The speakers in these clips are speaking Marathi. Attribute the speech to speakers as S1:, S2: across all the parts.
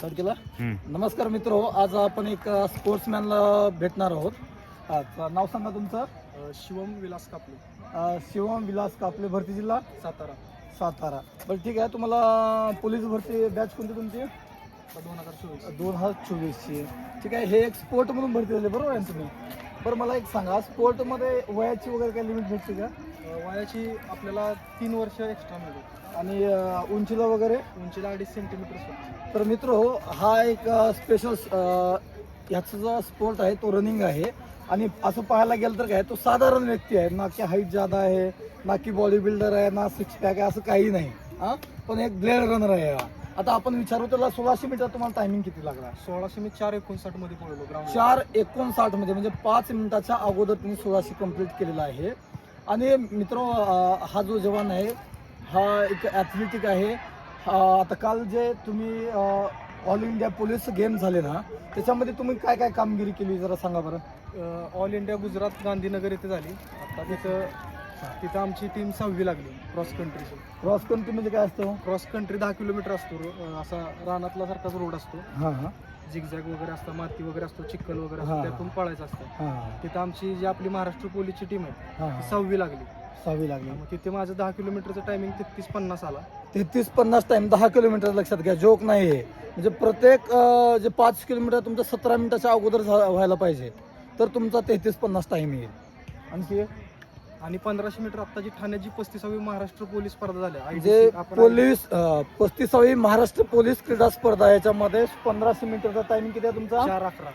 S1: स्टार्ट केला.
S2: हम्म.
S1: नमस्कार मित्र आज आपण एक स्पोर्ट्समॅनला भेटणार आहोत. नाव सांगा तुमचं?
S3: शिवम विलास कापले.
S1: अ, शिवम विलास कापले भरती जिल्हा?
S3: सातारा.
S1: सातारा. बरं ठीक आहे. तुम्हाला पोलीस भरती बॅच कोणती तुमची?
S3: दोन हजार चोवीस.
S1: दोन हजार चोवीसची. ठीक आहे हे एक स्पोर्ट म्हणून भरती झाली बरोबर आहे ना तुम्ही? बरं मला एक सांगा स्पोर्टमध्ये वयाची वगैरे काही लिमिट भेटते का?
S3: वयाची आपल्याला तीन वर्ष एक्स्ट्रा मिळते
S1: आणि अ, उंचीला वगैरे?
S3: उंचीला अडीच सेंटीमीटर सुद्धा
S1: तर मित्र हो हा एक स्पेशल ह्याचा जो स्पोर्ट आहे तो रनिंग आहे. आणि असं पाहायला गेलं तर काय तो साधारण व्यक्ती आहे. ना की हाईट जादा आहे ना की बॉडी बिल्डर आहे ना सिक्स पॅक आहे असं काही नाही. हा? पण एक ब्लेड रनर आहे हा. आता आपण विचारू त्याला सोळाशे मीटर तुम्हाला टायमिंग किती लागला
S3: सोळाशे मी चार एकोणसाठमध्ये पळलो ग्राउंड
S1: चार एकोणसाठमध्ये म्हणजे पाच मिनिटाच्या अगोदर तुम्ही सोळाशे कंप्लीट केलेला आहे. आणि मित्र हा जो जवान आहे हा एक ॲथलेटिक आहे. आता काल जे तुम्ही ऑल इंडिया पोलीस गेम झाले ना त्याच्यामध्ये तुम्ही काय काय कामगिरी केली जरा सांगा बरं.
S3: ऑल इंडिया गुजरात गांधीनगर इथे झाली. आता तिथं तिथं आमची टीम सहावी लागली क्रॉस कंट्रीची
S1: क्रॉस कंट्री म्हणजे काय असतं?
S3: क्रॉस कंट्री दहा किलोमीटर असतो अं, असा रानातला सारखाच रोड असतो.
S1: हां हां.
S3: झिगझॅग वगैरे असतं माती वगैरे असतो चिखल वगैरे
S1: हा,
S3: असतो. त्यातून पळायचं असतं.
S1: हां.
S3: तिथं आमची जी आपली महाराष्ट्र पोलीसची टीम आहे ती
S1: हां.
S3: सहावी लागली.
S1: सहावी लागली.
S3: मग तिथे माझं दहा किलोमीटरचं टायमिंग तेहतीस पन्नास आला.
S1: तेहतीस पन्नास टाइम दहा किलोमीटर लक्षात घ्या जोक नाही आहे म्हणजे प्रत्येक अं, जे पाच किलोमीटर तुमचं सतरा मिनिटाच्या अगोदर झा- व्हायला पाहिजे तर तुमचा तेहतीस पन्नास टाइम येईल. आणखी?
S3: आणि पंधराशे मीटर आता जी ठाण्याची पस्तीसावी महाराष्ट्र पोलीस स्पर्धा झाल्या
S1: म्हणजे
S3: IDC आपण
S1: पोलीस पस्तीसावी महाराष्ट्र पोलीस क्रीडा स्पर्धा याच्यामध्ये पंधराशे मीटरचा टायमिंग किती आहे तुमचा?
S3: चार अकरा.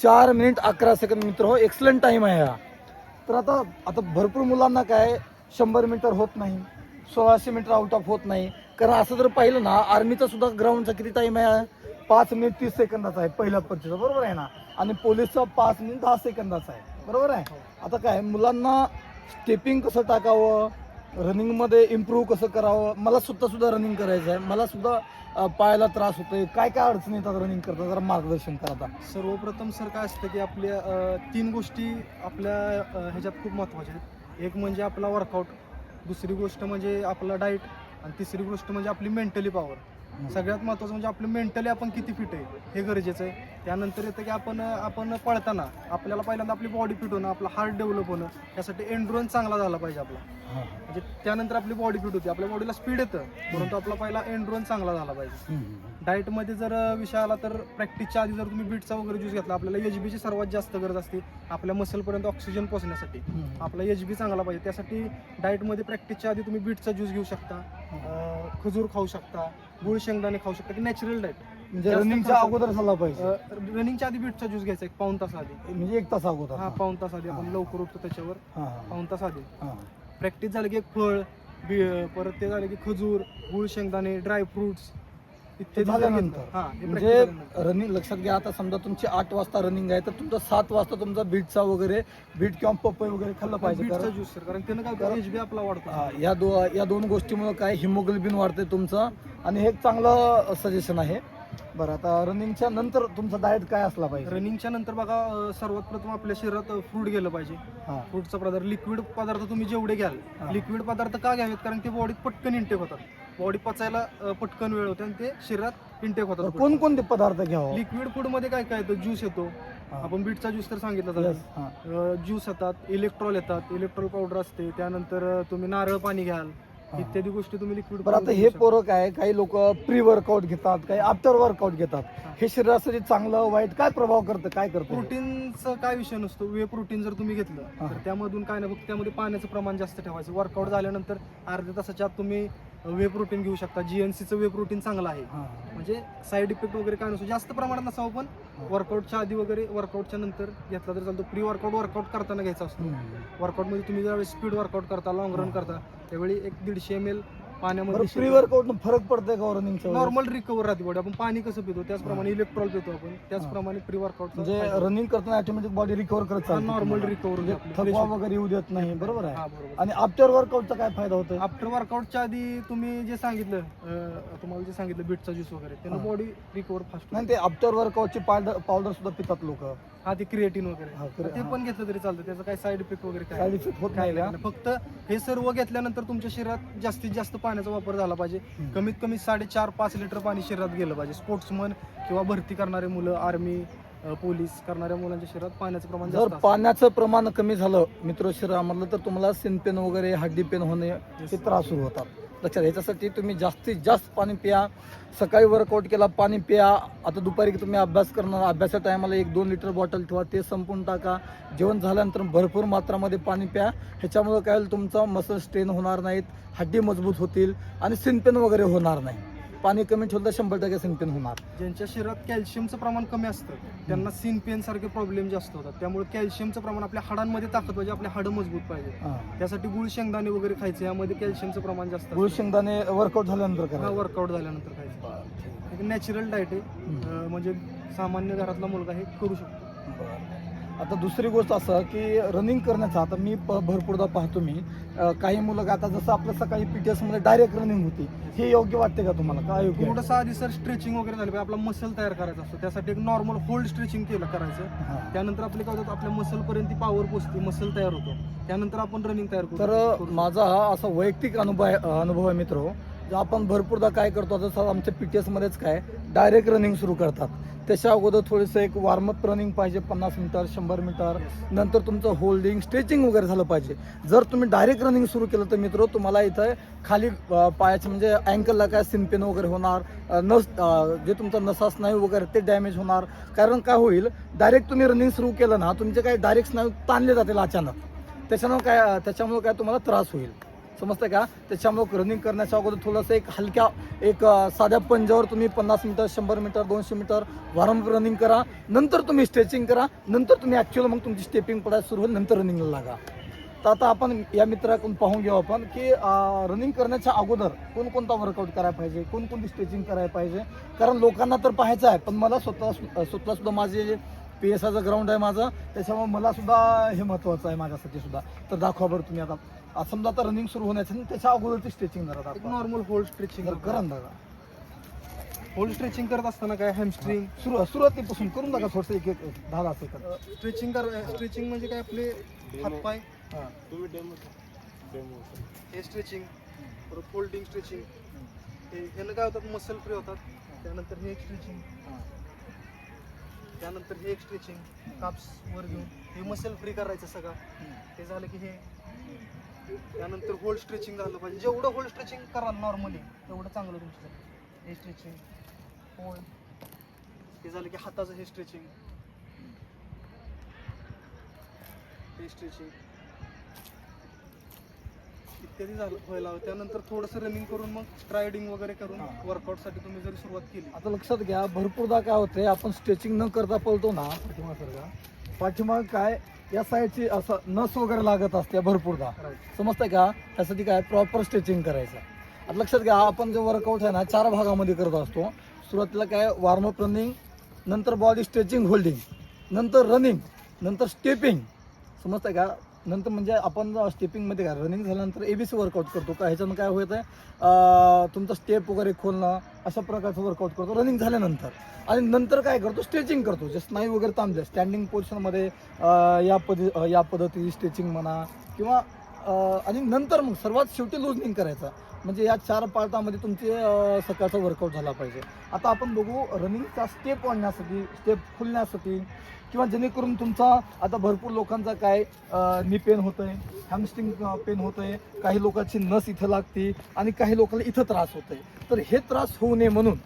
S1: चार मिनिट अकरा सेकंद मित्र हो एक्सलंट टाइम आहे हा. तर आता आता भरपूर मुलांना काय शंभर मीटर होत नाही सोळाशे मीटर आउट ऑफ होत नाही. कारण असं जर पाहिलं ना आर्मीचा सुद्धा ग्राउंडचा किती टाइम आहे पाच मिनिट तीस सेकंदाचा आहे पहिल्या परीक्षेचा. बरोबर आहे ना? आणि पोलीसचा पाच मिनिट दहा सेकंदाचा आहे. बरोबर आहे? आता काय मुलांना स्टेपिंग कसं टाकावं? रनिंगमध्ये इम्प्रूव्ह कसं करावं? मला सुद्धा सुद्धा रनिंग करायचं आहे. मला सुद्धा पायाला त्रास होतोय. काय काय अडचणी येतात रनिंग करता जरा मार्गदर्शन करा आता.
S3: सर्वप्रथम सर काय असतं की आपल्या तीन गोष्टी आपल्या ह्याच्यात खूप महत्त्वाच्या आहेत. एक म्हणजे आपला वर्कआउट दुसरी गोष्ट म्हणजे आपला डाईट आणि तिसरी गोष्ट म्हणजे आपली मेंटली पॉवर सगळ्यात महत्त्वाचं म्हणजे आपलं मेंटली आपण किती फिट आहे हे गरजेचं आहे. त्यानंतर येतं की आपण आपण पळताना आपल्याला पहिल्यांदा आपली बॉडी फिट होणं आपला हार्ट डेव्हलप होणं त्यासाठी एंड्रोन चांगला झाला पाहिजे आपला. म्हणजे त्यानंतर आपली बॉडी फिट होती. आपल्या बॉडीला स्पीड येतं परंतु आपला पहिला एंड्रोन चांगला झाला पाहिजे. डाएटमध्ये जर विषय आला तर प्रॅक्टिसच्या आधी जर तुम्ही बीटचा वगैरे ज्यूस घेतला आपल्याला एच बीची सर्वात जास्त गरज असते आपल्या मसलपर्यंत ऑक्सिजन पोहोचण्यासाठी. आपला एच बी चांगला पाहिजे. त्यासाठी डाएटमध्ये प्रॅक्टिसच्या आधी तुम्ही बीटचा ज्यूस घेऊ शकता खजूर खाऊ शकता गुळ शेंगदाणे खाऊ शकता की नॅचरल डाएट
S1: म्हणजे
S3: जास्त
S1: रनिंगच्या
S3: खर्च-
S1: अगोदर झाला पाहिजे.
S3: रनिंगच्या आधी बीटचा ज्यूस घ्यायचा एक पाऊन तास आधी.
S1: म्हणजे एक तास अगोदर
S3: हा पाऊन तास आधी आपण
S1: हा.
S3: लवकर उठतो त्याच्यावर.
S1: हा,
S3: पाऊन तास आधी.
S1: हा.
S3: प्रॅक्टिस झालं की एक फळ बी- परत ते झालं की खजूर गुळ शेंगदाणे ड्रायफ्रुट्स इत्यादी
S1: झाल्यानंतर.
S3: हा हे practice
S1: म्हणजे
S3: झाल्यानंतर.
S1: रनिंग लक्षात घ्या आता समजा तुमची आठ वाजता रनिंग आहे तर तुमचा सात वाजता तुमचा बीटचा वगैरे बीट किंवा पपई वगैरे खाल्लं पाहिजे.
S3: बीटचा
S1: कारण
S3: ज्यूस सर कारण त्यानं काय
S1: कारण-
S3: बी आपला वाढतो.
S1: हा, या दो या दोन गोष्टीमुळे काय हिमोग्लोबिन वाढते तुमचं. आणि हे एक चांगलं सजेशन आहे. बरं आता रनिंगच्या नंतर तुमचा डाएट काय असला पाहिजे?
S3: रनिंगच्या नंतर बघा अं, सर्वात प्रथम आपल्या शरीरात फ्रूट गेलं पाहिजे.
S1: हा.
S3: फ्रूटचा पदार्थ लिक्विड पदार्थ तुम्ही जेवढे घ्याल
S1: हा.
S3: लिक्विड पदार्थ का घ्यावेत? कारण ते बॉडीत पटकन इंटेक होतात. बॉडी पचायला अं, पटकन वेळ होते आणि ते शरीरात इंटेक
S1: तर
S3: होतात
S1: कोणकोणते पदार्थ घ्यावं?
S3: लिक्विड फूडमध्ये काय काय येतं? ज्यूस येतो. आपण बीटचा ज्यूस तर सांगितलं
S1: Yes, हा.
S3: ज्यूस येतात इलेक्ट्रॉल येतात इलेक्ट्रॉल पावडर असते. त्यानंतर अं, तुम्ही नारळ पाणी घ्याल. इत्यादी गोष्टी तुम्ही लिक्विड
S1: बरं आता हे पोरं काय काही लोक प्री वर्कआउट घेतात काही आफ्टर वर्कआउट घेतात. हे. शरीरासाठी चांगलं वाईट काय प्रभाव करतं काय करतं?
S3: प्रोटीनचा काय विषय नसतो. वे प्रोटीन जर तुम्ही घेतलं
S1: हा.
S3: तर त्यामधून काय नाही फक्त त्यामध्ये पाण्याचं प्रमाण जास्त ठेवायचं. वर्कआउट झाल्यानंतर अर्ध्या तासाच्या आत तुम्ही वे प्रोटीन घेऊ शकता जीएनसीचं वे प्रोटीन चांगलं आहे. म्हणजे साईड इफेक्ट वगैरे काय नसतो जास्त प्रमाणात नसावं पण. वर्कआउटच्या आधी वगैरे वर्कआउटच्या नंतर घेतला तर चालतो प्री वर्कआउट वर्कआउट करताना घ्यायचा असतो. वर्कआउटमध्ये तुम्ही ज्यावेळी स्पीड वर्कआउट करता लॉंग रन. करता त्यावेळी एक दीडशे एम एल
S1: प्री
S3: पाण्यामध्ये
S1: वर्कआउट फरक पडतंय का रनिंगच्या
S3: नॉर्मल रिकवर राहते बॉडी आपण पाणी कसं पितो? त्याचप्रमाणे इलेक्ट्रॉल पितो आपण. त्याचप्रमाणे प्री वर्कआउट
S1: म्हणजे रनिंग करताना ऑटोमॅटिक बॉडी रिकवर करत चालते
S3: नॉर्मल
S1: तुम्हाला.
S3: रिकवर
S1: म्हणजे थकवा वगैरे येऊ देत नाही बरोबर आहे? आणि आफ्टर वर्कआउटचा काय फायदा होतोय?
S3: आफ्टर वर्कआउटच्या आधी तुम्ही जे सांगितलं अं, तुम्हाला जे सांगितलं बीटचा ज्यूस वगैरे त्यानं
S1: हा.
S3: बॉडी रिकवर फास्ट
S1: नाही ते आफ्टर वर्कआउटचे पावडर पावडर सुद्धा पितात लोक.
S3: हा ते क्रिएटिन वगैरे तर ते पण घेतलं तरी चालतं. त्याचं काय साईड इफेक्ट वगैरे काय
S1: साईड इफेक्ट होत
S3: काय
S1: नाही का
S3: नाही. फक्त हे सर्व घेतल्यानंतर तुमच्या शरीरात जास्तीत जास्त पाणी पाण्याचा वापर झाला पाहिजे.
S1: हम्म.
S3: कमीत कमी साडेचार पाच लिटर पाणी शरीरात गेलं पाहिजे. स्पोर्ट्समन किंवा भरती करणारे मुलं आर्मी पोलीस करणाऱ्या मुलांच्या शरीरात पाण्याचं प्रमाण
S1: जर
S3: जास्त असतं.
S1: पाण्याचं प्रमाण कमी झालं मित्र शरीरामधलं तर तुम्हाला सिन पेन वगैरे हड्डी पेन होणे हे त्रास सुरू होतात. लक्षात याच्यासाठी तुम्ही जास्तीत जास्त पाणी प्या. सकाळी वर्कआउट केला पाणी प्या. आता दुपारी तुम्ही अभ्यास करणार अभ्यासा टायमाला एक दोन लिटर बॉटल ठेवा ते संपून टाका. जेवण झाल्यानंतर भरपूर मात्रामध्ये पाणी प्या. ह्याच्यामुळं काय होईल तुमचा मसल स्ट्रेन होणार नाहीत हड्डी मजबूत होतील आणि सिनपेन वगैरे होणार नाही. पाणी कमी ठेवलं तर शंभर टक्के सिनपेन होणार.
S3: ज्यांच्या शरीरात कॅल्शियमचं प्रमाण कमी असतं त्यांना सीन पेन सारखे प्रॉब्लेम जास्त होतात. त्यामुळे कॅल्शियमचं प्रमाण आपल्या हाडांमध्ये ताकद पाहिजे आपले हाडं मजबूत पाहिजे. त्यासाठी गुळ शेंगदाणे वगैरे खायचे यामध्ये कॅल्शियमचं प्रमाण जास्त
S1: गुळ शेंगदाणे वर्कआउट झाल्यानंतर करा
S3: वर्कआउट झाल्यानंतर खायचं. एक नॅचरल डाएट आहे. म्हणजे सामान्य घरातला मुलगा हे करू शकतो.
S1: आता दुसरी गोष्ट असं की रनिंग करण्याचा आता मी प- भरपूरदा पाहतो मी. अं, काही मुलं आता जसं आपलं सकाळी पीटीएसमध्ये डायरेक्ट रनिंग होती. हे योग्य वाटते का तुम्हाला? काय योग्य?
S3: थोडंसं आधी सर स्ट्रेचिंग वगैरे झालं पाहिजे. आपला मसल तयार करायचा असतो. त्यासाठी एक नॉर्मल होल्ड स्ट्रेचिंग केलं करायचं.
S1: हां.
S3: त्यानंतर आपले काय होतं आपल्या मसल पर्यंत ती पॉवर पोचते मसल तयार होतो. त्यानंतर आपण रनिंग तयार
S1: तर माझा हा असा वैयक्तिक अनुभव आहे अनुभव आहे मित्र. जो आपण भरपूरदा काय करतो जसं आमच्या पीटीएस मध्येच काय डायरेक्ट रनिंग सुरू करतात. त्याच्या अगोदर थोडंसं एक वॉर्मअप रनिंग पाहिजे पन्नास मीटर शंभर मीटर. नंतर तुमचं होल्डिंग स्ट्रेचिंग वगैरे झालं पाहिजे. जर तुम्ही डायरेक्ट रनिंग सुरू केलं तर मित्र तुम्हाला इथं खाली पायाचं म्हणजे अँकलला काय सिनपेन वगैरे होणार नस जे तुमचं नसा स्नायू वगैरे ते डॅमेज होणार. कारण काय होईल डायरेक्ट तुम्ही रनिंग सुरू केलं ना तुमचे काय डायरेक्ट स्नायू ताणले जातील अचानक. त्याच्यामुळे काय त्याच्यामुळे काय तुम्हाला त्रास होईल. समजतं का? त्याच्यामुळे रनिंग करण्याच्या अगोदर थोडंसं एक हलक्या एक साध्या पंजावर तुम्ही पन्नास मीटर शंभर मीटर दोनशे मीटर वारंवार रनिंग करा. नंतर तुम्ही स्ट्रेचिंग करा. नंतर तुम्ही ॲक्च्युअल मग तुमची स्टेपिंग पडायला सुरू होईल नंतर रनिंगला लागा. तर आता आपण या मित्राकडून पाहून घेऊ आपण की रनिंग करण्याच्या अगोदर कोणकोणता वर्कआउट करायला पाहिजे? कोणकोणती स्ट्रेचिंग करायला पाहिजे? कारण लोकांना तर पाहायचं आहे पण मला स्वतः स्वतःसुद्धा माझे पी एस आयचं ग्राउंड आहे माझं. त्याच्यामुळे मला सुद्धा हे महत्त्वाचं आहे माझ्यासाठी सुद्धा. तर दाखवा बरं तुम्ही आता. आज समजा आता रनिंग सुरू होण्याचं आणि त्याच्या अगोदरची स्ट्रेचिंग जरा दाखवा.
S3: नॉर्मल होल्ड स्ट्रेचिंग
S1: तर करा ना दादा.
S3: होल्ड स्ट्रेचिंग करत असताना काय हॅमस्ट्रिंग
S1: सुरू सुरुवातीपासून करून टाका थोडंसं एक एक दहा दहा सेकंद
S3: स्ट्रेचिंग कर स्ट्रेचिंग म्हणजे काय आपले? हातपाय
S1: हां.
S3: हे स्ट्रेचिंग परत फोल्डिंग स्ट्रेचिंग हे यानं काय होतात? मसल फ्री होतात. त्यानंतर हे एक स्ट्रेचिंग त्यानंतर हे एक स्ट्रेचिंग काप्स वर घेऊन हे मसल फ्री करायचं सगळं. ते झालं की हे. त्यानंतर होल्ड स्ट्रेचिंग झालं पाहिजे. जेवढं होल्ड स्ट्रेचिंग कराल नॉर्मली तेवढं चांगलं तुमचं हे स्ट्रेचिंग होल्ड हे झालं की हाताचं हे स्ट्रेचिंग हे स्ट्रेचिंग इत्यादी झालं व्हायला हवं. त्यानंतर थोडंसं रनिंग करून मग स्ट्रायडिंग वगैरे करून
S1: हा.
S3: वर्कआउटसाठी तुम्ही जरी सुरुवात केली.
S1: आता लक्षात घ्या भरपूरदा काय होतंय आपण स्ट्रेचिंग न करता पळतो ना पाठीमागसारखा. पाठीमाग काय या साईडची असं नस वगैरे लागत असते भरपूरदा
S3: Right.
S1: समजतं का? त्यासाठी काय प्रॉपर स्ट्रेचिंग करायचं. आता लक्षात घ्या आपण जे वर्कआउट आहे ना चार भागामध्ये करत असतो. सुरुवातीला काय वॉर्मअप रनिंग नंतर बॉडी स्ट्रेचिंग होल्डिंग नंतर रनिंग नंतर स्टेपिंग समजतं का? नंतर म्हणजे आपण स्टेपिंगमध्ये काय रनिंग झाल्यानंतर एबीसी वर्कआउट करतो का? ह्याच्यानं काय होत आहे तुमचं स्टेप वगैरे खोलणं अशा प्रकारचं वर्कआउट करतो रनिंग झाल्यानंतर. आणि नंतर काय करतो? स्ट्रेचिंग करतो. जे स्नायू वगैरे तांबले स्टँडिंग पोझिशनमध्ये या पद्धती या पद्धतीची स्ट्रेचिंग म्हणा किंवा आणि नंतर मग सर्वात शेवटी लुजनिंग करायचं. म्हणजे या चार पार्टामध्ये तुमचे सकाळचा वर्कआउट झाला पाहिजे. आता आपण बघू रनिंगचा स्टेप वाढण्यासाठी स्टेप खुलण्यासाठी किंवा जेणेकरून तुमचा आता भरपूर लोकांचा काय नी पेन होतंय हॅमस्ट्रिंग पेन होतंय काही लोकांची नस इथं लागते आणि काही लोकांना इथं त्रास होतोय. तर हे त्रास होऊ नये म्हणून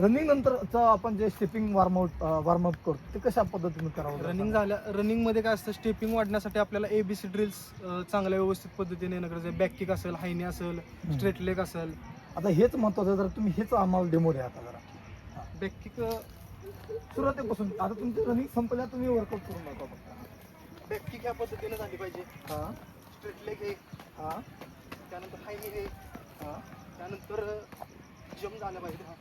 S1: रनिंग नंतरचं आपण जे स्टेपिंग वॉर्मआउट वॉर्मअप करतो ते कशा पद्धतीने करावं?
S3: रनिंग झाल्या रनिंगमध्ये काय असतं स्टेपिंग वाढण्यासाठी आपल्याला एबीसी ड्रिल्स चांगल्या व्यवस्थित पद्धतीने येणं गरजेचं आहे. बॅक किक असेल हायनी असेल स्ट्रेट लेग असेल.
S1: आता हेच महत्वाचं आहे, जर तुम्ही हेच आम्हाला डेमो द्या आता जरा.
S3: बॅक किक
S1: सुरुवातीपासून. आता तुमची रनिंग संपल्या तुम्ही वर्कआउट करून दाखवा फक्त.
S3: बॅक किक ह्या पद्धतीने झाली पाहिजे.
S1: हा.
S3: स्ट्रेट लेग हे.
S1: हा.
S3: त्यानंतर हायनी हे.
S1: हा.
S3: त्यानंतर जम्प झालं पाहिजे. हा.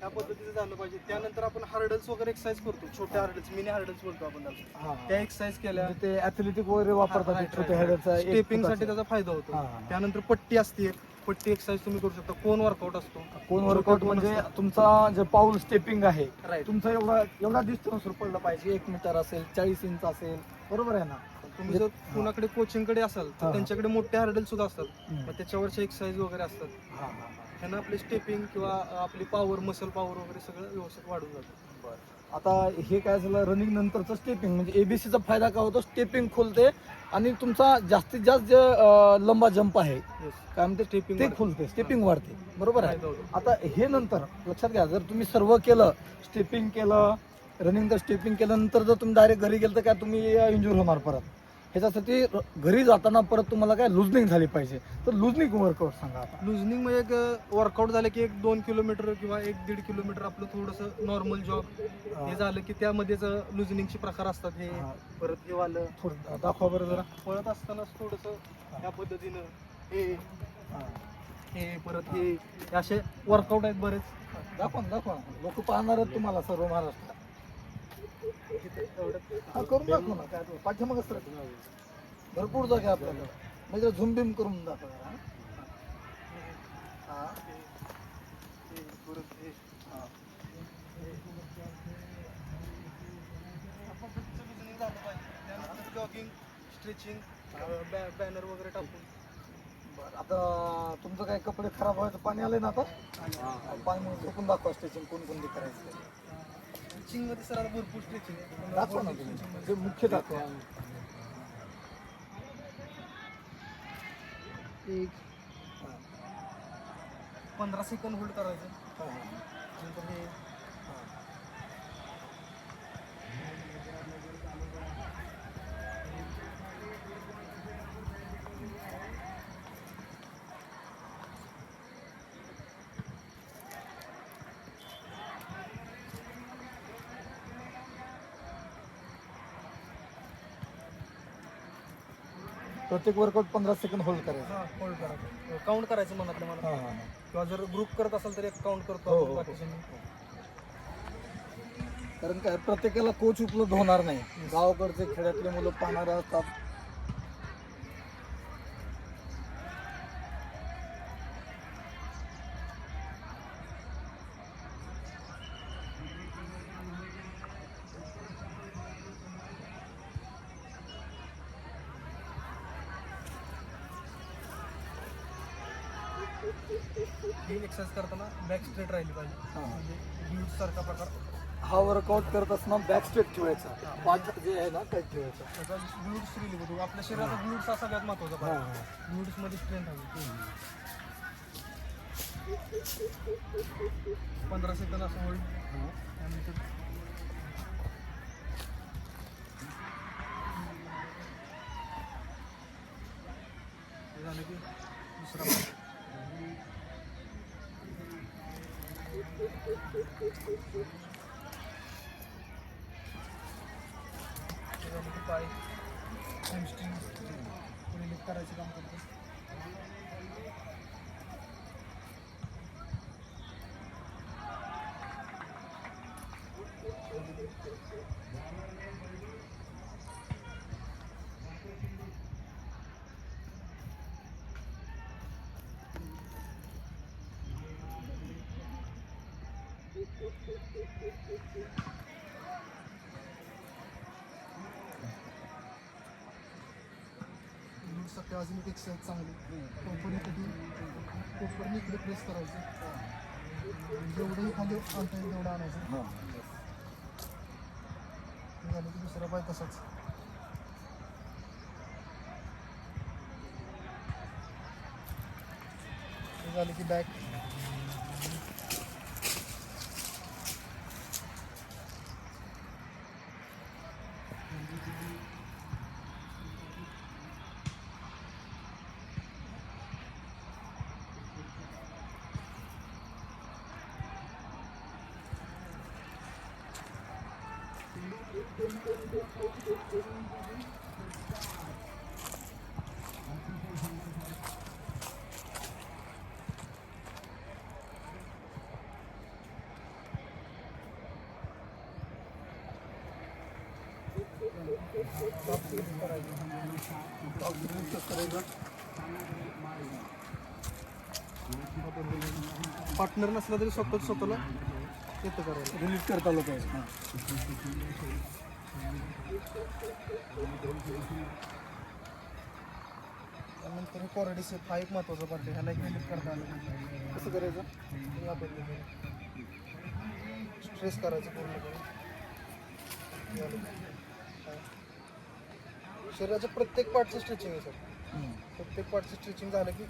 S3: त्या पद्धतीचं झालं पाहिजे. त्यानंतर आपण हार्डल्स वगैरे एक्सरसाइज करतो. छोट्या हार्डल्स मिनी हार्डल्स बोलतो आपण त्याला.
S1: हा.
S3: त्या एक्सरसाइज केल्या.
S1: म्हणजे ते ऍथलेटिक वगैरे वापरतात ते छोटे हेडरचा
S3: स्टेपिंगसाठी त्याचा फायदा होतो.
S1: हा, हा.
S3: त्यानंतर पट्टी असते. पट्टी एक्सरसाइज तुम्ही करू शकता. कोण वर्कआउट असतो?
S1: कोण वर्कआउट म्हणजे तुमचा जे पाऊल स्टेपिंग आहे तुमचा एवढा एवढा डिस्टन्स पडलं पाहिजे. एक मीटर असेल चाळीस इंच असेल बरोबर आहे ना?
S3: तुम्ही जर
S1: हा.
S3: कुणाकडे कोचिंगकडे असाल
S1: हा.
S3: तर त्यांच्याकडे मोठे हर्डल सुद्धा असतात. मग त्याच्यावरचे एक्सरसाइज वगैरे असतात.
S1: हा, हा, हा.
S3: ह्यानं आपली स्टेपिंग किंवा आपली पॉवर मसल पॉवर वगैरे सगळं व्यवस्थित वाढून जातं.
S1: आता हे काय झालं रनिंग नंतरचं स्टेपिंग म्हणजे एबीसीचा फायदा काय होतो? स्टेपिंग खोलते आणि तुमचा जास्तीत जास्त जे लंबा जंप आहे काय म्हणते
S3: स्टेपिंग
S1: ते खुलते स्टेपिंग वाढते. बरोबर आहे. आता हे नंतर लक्षात घ्या जर तुम्ही सर्व केलं स्टेपिंग केलं रनिंग तर स्टेपिंग केल्यानंतर जर तुम्ही डायरेक्ट घरी गेलं तर काय तुम्ही इंजुर होणार परत? ह्याच्यासाठी घरी जाताना परत तुम्हाला काय लुजनिंग झाली पाहिजे. तर लुजनिंग वर्कआउट सांगा आता.
S3: लुजनिंग म्हणजे एक वर्कआउट झालं की एक दोन किलोमीटर किंवा एक दीड किलोमीटर आपलं थोडंसं नॉर्मल जॉग हे. झालं की त्यामध्येच लुजनिंगचे प्रकार असतात हे.
S1: हा,
S3: परत हे वालं.
S1: थोडं दाखवा बरं जरा.
S3: पळत असताना थोडस या पद्धतीनं हे.
S1: हा.
S3: हे परत हे. हे असे वर्कआउट आहेत बरेच.
S1: दाखवा ना दाखवा लोक पाहणार आहेत तुम्हाला सर्व महाराष्ट्रात. हा करून दाखव ना काय पाठ्यामागच सर भरपूर जागा आपल्याला म्हणजे झुम बिम करून दाखव हा.
S3: जॉगिंग स्ट्रेचिंग बॅनर वगैरे टाकून
S1: बरं आता तुमचं काय कपडे खराब व्हायचं पाणी आले ना आता? पाणी म्हणून झोपून दाखवा स्ट्रेचिंग कोण कोणती करायचं.
S3: स्ट्रेचिंगमध्ये सर आता भरपूर स्ट्रेचिंग
S1: दाखवा ना तुम्ही. ते मुख्य दाखवा.
S3: एक. पंधरा सेकंद होल्ड करायचं.
S1: हा, प्रत्येक वर्कआउट पंधरा सेकंड होल्ड करायचं
S3: हा होल्ड करायचं काउंट करायचं
S1: हा, हा.
S3: किंवा जर ग्रुप करत असेल तर एक काउंट करतो
S1: हो,
S3: आपण
S1: हो, हो.
S3: बाकीच्यांनी.
S1: कारण काय प्रत्येकाला कोच उपलब्ध होणार नाही गावाकडचे खेड्यातले मुलं पाहणारे असतात
S3: ही एक्सरसाइज करताना बॅक स्ट्रेट राहिली पाहिजे. म्हणजे glutes सारखा प्रकार.
S1: हा वर्कआउट करत असताना बॅक स्ट्रेट ठेवायचा. पाच जे आहे ना टाईट ठेवायचा.
S3: त्याचा ग्लूट्स रिलीव्ह होतो आपल्या शरीराचा ग्लूट्स हा सगळ्यात महत्त्वाचा
S1: हा,
S3: भाग.
S1: हा.
S3: ग्लूट्समध्ये स्ट्रेंथ हवी पंधरा सेकंद असं होल्ड
S1: हा.
S3: त्यानंतर हे झालं की पाय hamstrings रिलीफ करायचं काम करतो ग्लूट्ससाठी अजून एक एक्सरसाइज चांगली. टोपरी कधी टोपरने इकडे प्रेस करायचं. जेवढंही खाली आणता येईल तेवढं आणायचं. झालं की दुसरा पाय तसाच. झालं की बॅक पार्टनर नसला तरी स्वतः स्वतःला. येतं करायला
S1: रिलीज करता हा.
S3: त्यानंतर कोरडी सेप हा एक महत्त्वाचा पार्ट आहे ह्याला मिनिट करता आलं नाही.
S1: कसं करायचं
S3: या पद्धतीने स्ट्रेस करायचं पूर्णपणे झालं. हा. शरीराच्या प्रत्येक पार्टचं स्ट्रेचिंग आहे सर. प्रत्येक पार्टचं स्ट्रेचिंग झालं की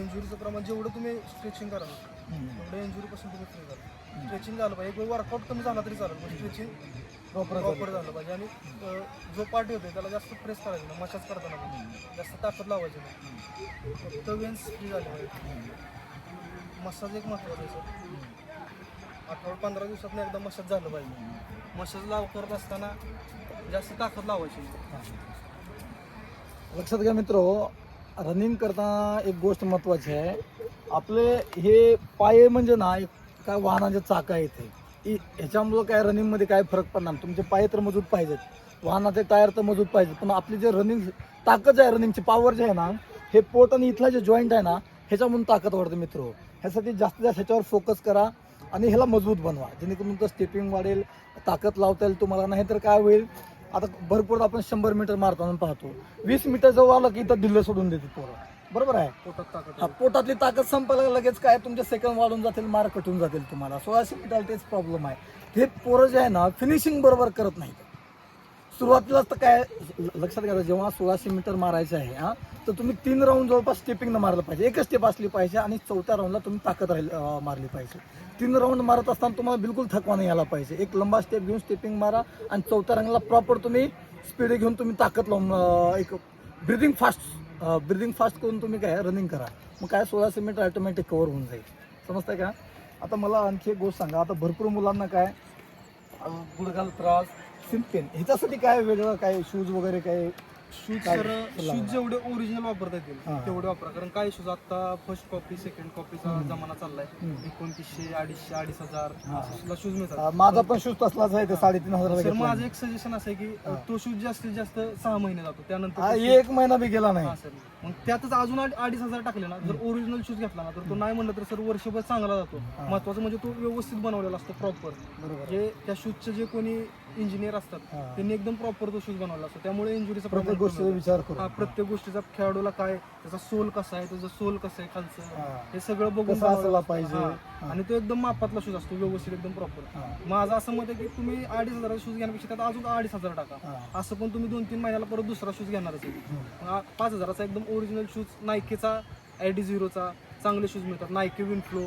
S3: इंजुरीचं प्रमाण जेवढं तुम्ही स्ट्रेचिंग कराल. तेवढं इंजुरीपासून तुम्ही फ्री झाला स्ट्रेचिंग झालं पाहिजे. एक वर्कआउट कमी झाला तरी चालेल पण स्ट्रेचिंग
S1: झालं.
S3: प्रॉपर झालं पाहिजे. आणि अं, जो पार्ट होते त्याला जास्त प्रेस करायचं नाही मसाज करताना पण. जास्त ताकद लावायची नाही. फक्त वेन्स फ्री झाले पाहिजे. मसाज एक महत्त्वाचा आहे सर. आठवड पंधरा दिवसात एकदा मसाज झालं पाहिजे. मसाज लाव करत असताना जास्त ताकद लावायची नाही.
S1: लक्षात घ्या मित्र रनिंग करताना एक गोष्ट महत्वाची आहे. आपले हे पाय म्हणजे ना एक काय वाहनाच्या चाका येते इ- ह्याच्यामुळं काय रनिंगमध्ये काय फरक पडणार नाही. तुमचे पाय तर मजबूत पाहिजेत. वाहनाचे टायर तर मजबूत पाहिजेत. पण आपली जे रनिंग ताकद जे आहे रनिंगची पॉवर जे आहे ना हे पोट आणि इथला जे जॉईंट आहे ना ह्याच्यामधून ताकद वाढते मित्र. ह्यासाठी जास्तीत जास्त ह्याच्यावर फोकस करा आणि ह्याला मजबूत बनवा. जेणेकरून तुमचं स्टेपिंग वाढेल ताकद लावता येईल तुम्हाला. नाहीतर काय होईल आता भरपूर आपण शंभर मीटर मारताना पाहतो. वीस मीटर जवळ आलं की इथं दिल्ल सोडून देते पोरं. बरोबर आहे.
S3: पोटात ताकद
S1: हा, पोटातली ताकद संपायला लगेच काय तुमचे सेकंद वाढून जातील मार कटून जातील तुम्हाला. सोळाशे मीटर तेच प्रॉब्लेम आहे. हे पोरं जे आहे ना फिनिशिंग बरोबर करत नाहीत. सुरुवातीलाच तर काय लक्षात घ्या जेव्हा सोळाशे मीटर मारायचं आहे हा तर तुम्ही तीन राऊंड जवळपास स्टेपिंग न मारलं पाहिजे. एकच स्टेप असली पाहिजे आणि चौथ्या राऊंडला तुम्ही ताकद राहील अं, मारली पाहिजे. तीन राऊंड मारत असताना तुम्हाला बिलकुल थकवा नाही यायला पाहिजे. एक लंबा स्टेप घेऊन स्टेपिंग मारा आणि चौथ्या राऊंडला प्रॉपर तुम्ही स्पीड घेऊन तुम्ही ताकद लावून अं, एक ब्रिदिंग फास्ट ब्रिदिंग फास्ट करून तुम्ही काय रनिंग करा. मग काय सोळाशे मीटर ऑटोमॅटिक कवर होऊन जाईल. समजतंय का? आता मला आणखी एक गोष्ट सांगा. आता भरपूर मुलांना काय गुडघाल त्रास सिम्पेन ह्याच्यासाठी काय वेगळं काय शूज वगैरे काय
S3: शूज
S1: काय
S3: सर शूज जेवढे ओरिजिनल वापरता येतील
S1: हा.
S3: तेवढे वापरा. कारण काही शूज आता फर्स्ट कॉपी सेकंड कॉपीचा. जमाना चाललाय.
S1: हम्म.
S3: एकोणतीसशे अडीचशे अडीच हजार
S1: हा.
S3: शूज मिळतात.
S1: अं, माझा पण शूज तसलाच आहे ते साडेतीन हजार
S3: सर माझं एक सजेशन असं आहे की अ,
S1: हा.
S3: तो शूज जास्तीत जास्त सहा महिने जातो. त्यानंतर तो shoe-
S1: एक महिना बी गेला नाही.
S3: हा, सर. मग त्यातच अजून अड- अडीच हजार टाकले ना जर ओरिजिनल शूज घेतला ना तर तो नाही म्हणलं तर सर वर्षभर चांगला जातो.
S1: हा.
S3: महत्वाचं म्हणजे तो व्यवस्थित बनवलेला असतो प्रॉपर
S1: बरोबर.
S3: जे त्या शूजचे जे कोणी इंजिनियर असतात
S1: हा.
S3: त्यांनी एकदम प्रॉपर तो शूज बनवला असतो त्यामुळे इंजुरीचा
S1: प्रत्येक गोष्टीचा विचार करू
S3: हा प्रत्येक गोष्टीचा खेळाडूला काय त्याचा सोल कसा आहे त्याचा सोल कसं आहे खालचं
S1: हा.
S3: हे सगळं बघून
S1: कसा असायला. पाहिजे.
S3: हा. आणि तो एकदम मापातला शूज असतो व्यवस्थित एकदम प्रॉपर
S1: हा.
S3: माझं असं मत आहे की तुम्ही अडीच हजाराचा शूज घेण्यापेक्षा त्यात अजून अडीच हजार टाका
S1: हा.
S3: असं पण तुम्ही दोन तीन महिन्याला परत दुसरा शूज. मग आ- पाच हजाराचा एकदम ओरिजिनल शूज नायकीचा आयडी झिरोचा चांगले शूज मिळतात नायकी विनफ्लो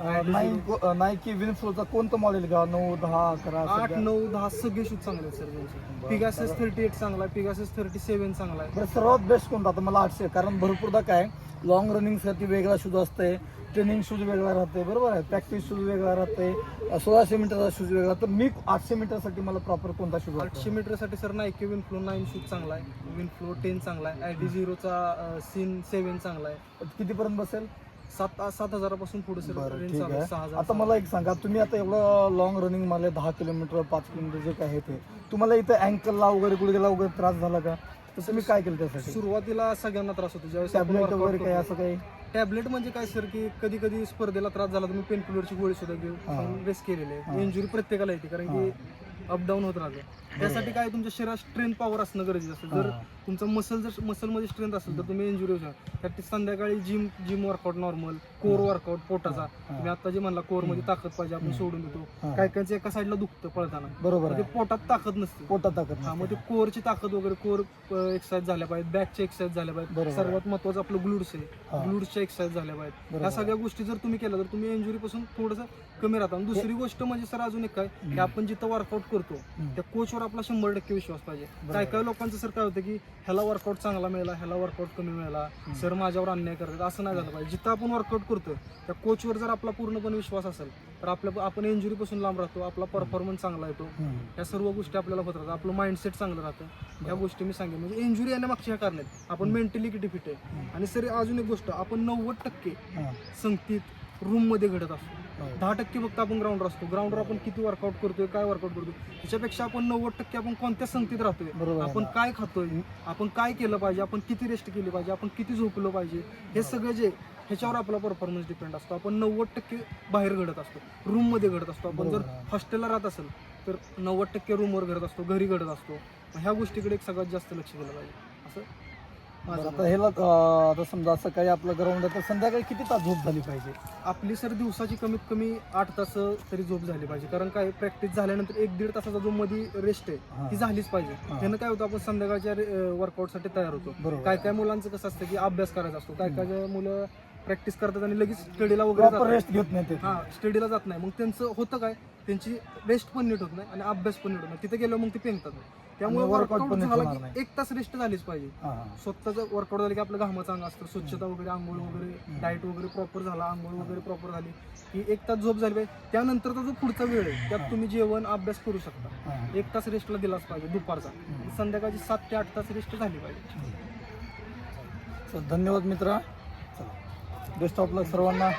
S1: नाईकी विनफ्लोचा कोणतं मॉडेल घ्या? नऊ दहा अकरा
S3: आठ? नऊ दहा सगळे शूज चांगले आहेत सर त्यांचे. पिगासेस. थर्टी एट चांगला आहे पिगासेस थर्टी सेव्हन चांगला आहे.
S1: बरं सर्वात बेस्ट कोणता? आता मला आठशे कारण भरपूरदा काय? लॉंग रनिंगसाठी वेगळा शूज असते ट्रेनिंग शूज वेगळा राहते बरोबर आहे? प्रॅक्टिस शूज वेगळा राहते सोळाशे मीटरचा शूज वेगळा. तर मी आठशे मीटरसाठी मला प्रॉपर कोणता शूज
S3: आठशे मीटरसाठी sir Nike Winflo nine shoes चांगला आहे. विनफ्लो टेन चांगला आहे. आयडी झिरोचा सीन सेव्हन चांगला आहे.
S1: कितीपर्यंत बसेल?
S3: सात सात हजारापासून पुढे सर
S1: बरं
S3: रेंज
S1: ठीक
S3: चालू आहे. सहा
S1: आहे
S3: हजार
S1: आता मला एक सांगा तुम्ही आता एवढं लॉंग रनिंग मारले दहा किलोमीटर पाच किलोमीटर जे काय आहे ते तुम्हाला इथं अँकलला वगैरे गुडघ्याला वगैरे त्रास झाला का? तर तुम्ही काय केलं त्यासाठी?
S3: सुरुवातीला सगळ्यांना त्रास होतो ज्यावेळेस आपण
S1: टॅबलेट
S3: workout
S1: वगैरे काही
S3: करतो.
S1: असं काही?
S3: टॅबलेट म्हणजे काय सर की कधी कधी स्पर्धेला त्रास झाला तर मी पेन किलरची गोळी सुद्धा घेऊ
S1: हा.
S3: रेस्ट केलेले
S1: हा.
S3: आहे इंजुरी प्रत्येकाला येते कारण की अपडाऊन होत राहते. त्यासाठी काय तुमच्या शरीरात स्ट्रेंथ पॉवर असणं गरजेचं असतं जर. तुमचं मसल जर मसलमध्ये स्ट्रेंथ असेल तर तुम्ही इंजुरी होऊ शकता त्यात संध्याकाळी gym gym workout normal core workout पोटाचा. तुम्ही आता जे म्हणला कोरमध्ये ताकद पाहिजे आपण. सोडून देतो. काय कायचं एका साईडला दुखतं पळताना
S1: बरोबर
S3: पोटात ताकद नसते
S1: पोटात ताकद
S3: हा मग. ते कोरची ताकद वगैरे कोर एक्सरसाइज झाल्या पाहिजेत बॅकचे एक्सरसाइज झाल्या
S1: आहे.
S3: सर्वात महत्वाचं आपलं ग्लूड्स. आहे ग्लूड्सच्या एक्सरसाइज झाल्या ह्या
S1: आहे.
S3: सगळ्या गोष्टी जर तुम्ही केल्या तर तुम्ही इंजुरी पासून थोडंसं कमी राहता आणि दुसरी गोष्ट म्हणजे सर अजून एक काय की. आपण जिथं वर्कआउट करतो. त्या कोचवर आपला शंभर टक्के विश्वास पाहिजे. काय काय लोकांचं सर काय होतं की ह्याला वर्कआउट चांगला मिळाला ह्याला वर्कआउट कमी मिळाला. सर माझ्यावर अन्याय करतात असं नाही झालं पाहिजे. जिथं आपण वर्कआउट करतोय त्या कोचवर जर आपला पूर्णपणे विश्वास असेल तर आपल्या आपण इंजुरी पासून लांब राहतो आपला परफॉर्मन्स चांगला येतो.
S1: हम्म.
S3: या सर्व गोष्टी आपल्याला होत राहतात. आपलं माइंडसेट चांगलं राहतं. या गोष्टी मी सांगेन. म्हणजे इंजुरी येण्यामागच्या ह्या कारण आहेत. आपण मेंटली किती फिट आहे. आणि सर अजून एक गोष्ट आपण नव्वद टक्के. संगतीत रूममध्ये घडत असतो.
S1: हो.
S3: दहा टक्के फक्त आपण ग्राउंडवर असतो. ग्राउंडवर आपण किती वर्कआउट करतोय काय वर्कआउट करतोय? त्याच्यापेक्षा आपण नव्वद टक्के आपण कोणत्या संगतीत राहतोय? आपण. काय खातोय? आपण काय केलं पाहिजे? आपण किती रेस्ट केली पाहिजे? आपण किती झोपलो पाहिजे? हे सगळं जे ह्याच्यावर आपला परफॉर्मन्स डिपेंड असतो. आपण नव्वद टक्के बाहेर घडत असतो. रूममध्ये घडत असतो. आपण जर. हॉस्टेलला राहत असेल तर नव्वद टक्के रूमवर घडत असतो. घरी घडत असतो. ह्या गोष्टीकडे एक सगळ्यात जास्त लक्ष दिलं पाहिजे. असं
S1: आता. ह्याला आता समजा सकाळी आपलं ग्राउंड आहे तर संध्याकाळी किती तास झोप झाली पाहिजे?
S3: आपली सर दिवसाची कमीत कमी आठ तास तरी झोप झाली पाहिजे. कारण काय प्रॅक्टिस झाल्यानंतर एक दीड तासाचा जो मध्ये रेस्ट. आहे ती झालीच पाहिजे. त्यानं काय होतं आपण संध्याकाळच्या वर्कआउटसाठी तयार होतो. काय काय मुलांचं कसं असतं की अभ्यास करायचा असतो. काय काय मुलं प्रॅक्टिस करतात आणि लगेच स्टडीला वगैरे.
S1: रेस्ट घेत नाही ते.
S3: हा स्टडीला जात नाही. मग त्यांचं होतं काय त्यांची रेस्ट पण नीट होत नाही आणि अभ्यास पण नीट होत नाही. तिथे गेल्यावर मग ते पेंगतात. त्यामुळे
S1: आणि workout
S3: वर्कआउट
S1: पण
S3: झाला
S1: होणार
S3: की
S1: नाही.
S3: एक तास रेस्ट झालीच पाहिजे.
S1: हा, हा.
S3: स्वतःचं वर्कआउट झालं की आपलं घामाचं अंग असतं. स्वच्छता वगैरे आंघोळ वगैरे डाएट वगैरे प्रॉपर झाला आंघोळ वगैरे प्रॉपर झाली की एक तास झोप झाली पाहिजे. त्यानंतरचा जो पुढचा वेळ आहे त्यात तुम्ही जेवण अभ्यास करू शकता.
S1: हा, हा.
S3: एक तास रेस्टला दिलाच पाहिजे दुपारचा. संध्याकाळची सात ते आठ तास रेस्ट झाली पाहिजे.
S1: चल, धन्यवाद मित्रा. बेस्ट ऑफ लक सर्वांना.